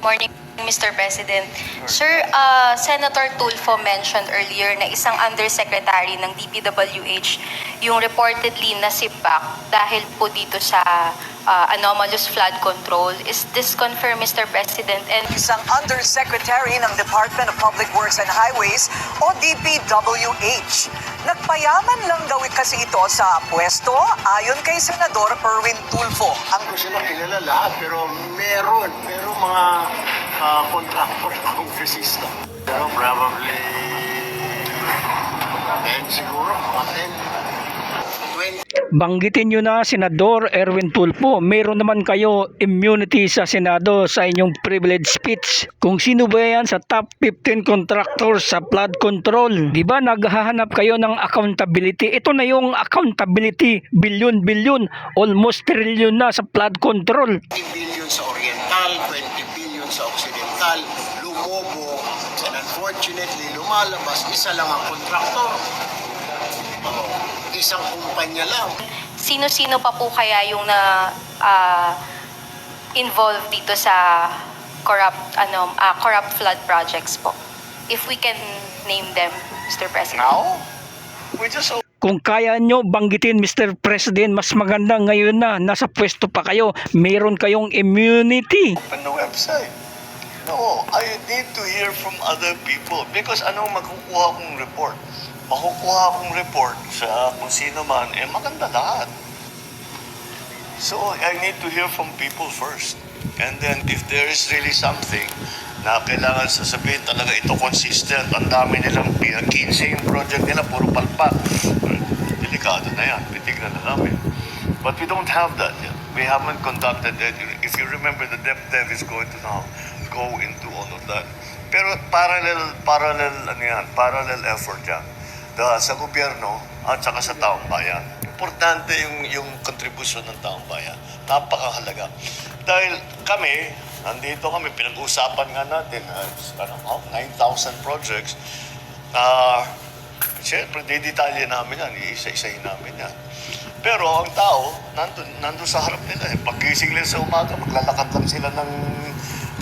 Morning, Mr. President. Sir, uh, Senator Tulfo mentioned earlier na isang undersecretary ng DPWH yung reportedly nasibak dahil po dito sa uh, anomalous flood control. Is this confirmed, Mr. President? And Isang undersecretary ng Department of Public Works and Highways o DPWH. Nagpayaman lang daw kasi ito sa pwesto ayon kay Senador Erwin Tulfo. Ang ko sila kilala lahat, pero meron, meron mga uh, contractor kongresista. Pero probably 10 siguro, mga 10. 20. Banggitin nyo na, Senador Erwin Tulfo, meron naman kayo immunity sa Senado sa inyong privilege speech. Kung sino ba yan sa top 15 contractors sa flood control, di ba naghahanap kayo ng accountability? Ito na yung accountability, billion-billion, almost trillion na sa flood control. 20 billion sa Oriental, 20 billion sa Occidental, lumobo, and unfortunately, lumalabas, isa lang ang kontraktor. Oo, isang kumpanya lang. sino-sino pa po kaya yung na uh, involved dito sa corrupt ano uh, corrupt flood projects po? If we can name them, Mr. President. Now, we just Kung kaya nyo banggitin, Mr. President, mas maganda ngayon na nasa pwesto pa kayo, meron kayong immunity. open the website. No, I need to hear from other people because anong makukuha kong report? Makukuha kong report sa kung sino man, eh maganda lahat. So I need to hear from people first. And then if there is really something na kailangan sasabihin talaga ito consistent, ang dami nilang 15 yung project nila, puro palpak. Delikado na yan, titignan na namin. But we don't have that yet. We haven't conducted it. If you remember, the DepDev is going to now go into all of that. Pero parallel, parallel, ano yan, parallel effort yan. The, sa gobyerno at saka sa taong bayan. Importante yung, yung contribution ng taong bayan. Napakahalaga. Dahil kami, nandito kami, pinag-usapan nga natin, uh, ano, oh, 9,000 projects. Ah, Siyempre, didetalye namin yan, iisa-isahin namin yan. Pero ang tao, nandun, nandun sa harap nila. Eh. Pagkising nila sa umaga, maglalakad lang sila ng,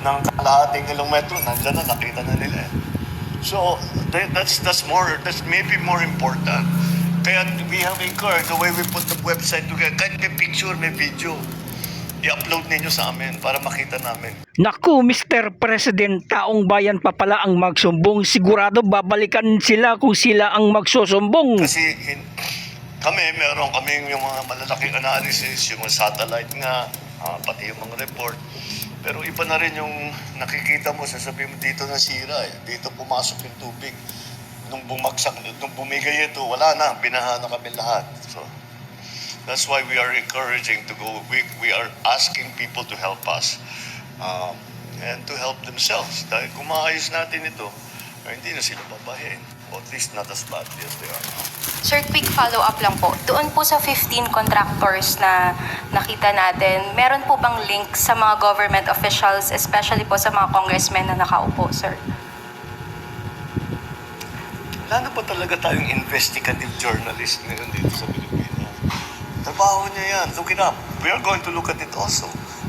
ng kalahating kilometro, nandyan na, nakita na nila. Eh. So, that, that's, that's more, that's maybe more important. Kaya we have encouraged the way we put the website together. Kahit may picture, may video, i-upload ninyo sa amin para makita namin. Naku, Mr. President, taong bayan pa pala ang magsumbong. Sigurado babalikan sila kung sila ang magsusumbong. Kasi hin- kami, meron kaming yung mga malalaking analysis, yung satellite nga, ah, pati yung mga report. Pero iba na rin yung nakikita mo, sasabihin mo dito nasira eh. Dito pumasok yung tubig. Nung bumagsak, nung bumigay ito, wala na, binaha na kami lahat. So, that's why we are encouraging to go, we, we are asking people to help us um, and to help themselves. Dahil kung maayos natin ito, hindi na sila babahin. Or at least not as badly as they are now. Sir, quick follow-up lang po. Doon po sa 15 contractors na nakita natin, meron po bang link sa mga government officials, especially po sa mga congressmen na nakaupo, sir? Na ba talaga tayong investigative journalist ngayon dito sa Pilipinas? Trabaho niya yan. Look it up. We are going to look at it also.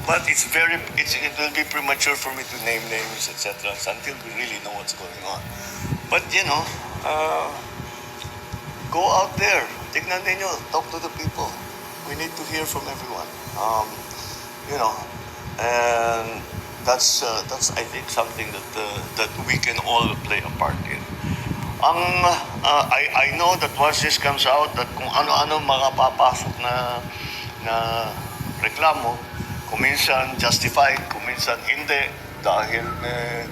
But it's very, it's, it will be premature for me to name names, etc. until we really know what's going on. But, you know, uh, go out there. Tignan ninyo. Talk to the people. We need to hear from everyone. Um, you know, and that's, uh, that's I think, something that, uh, that we can all play a part in. Ang uh, I I know that once this comes out that kung ano-ano mga papasok na na reklamo, kung minsan justified, kung minsan hindi dahil may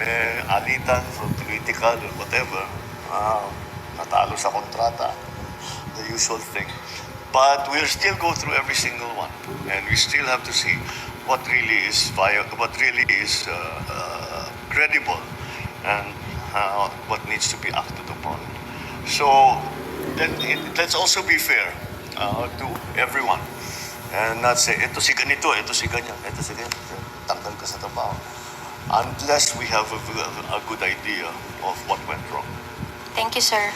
may alitan or political or whatever, uh, natalo sa kontrata, the usual thing. But we'll still go through every single one, and we still have to see what really is vi- what really is uh, uh, credible, and uh, what needs to be acted upon. So then it, let's also be fair uh, to everyone, and not say ito si ganito, ito si ganyan, ito si ganyan. Tanggal ka sa trabaho. Unless we have a, a good idea of what went wrong. Thank you, sir.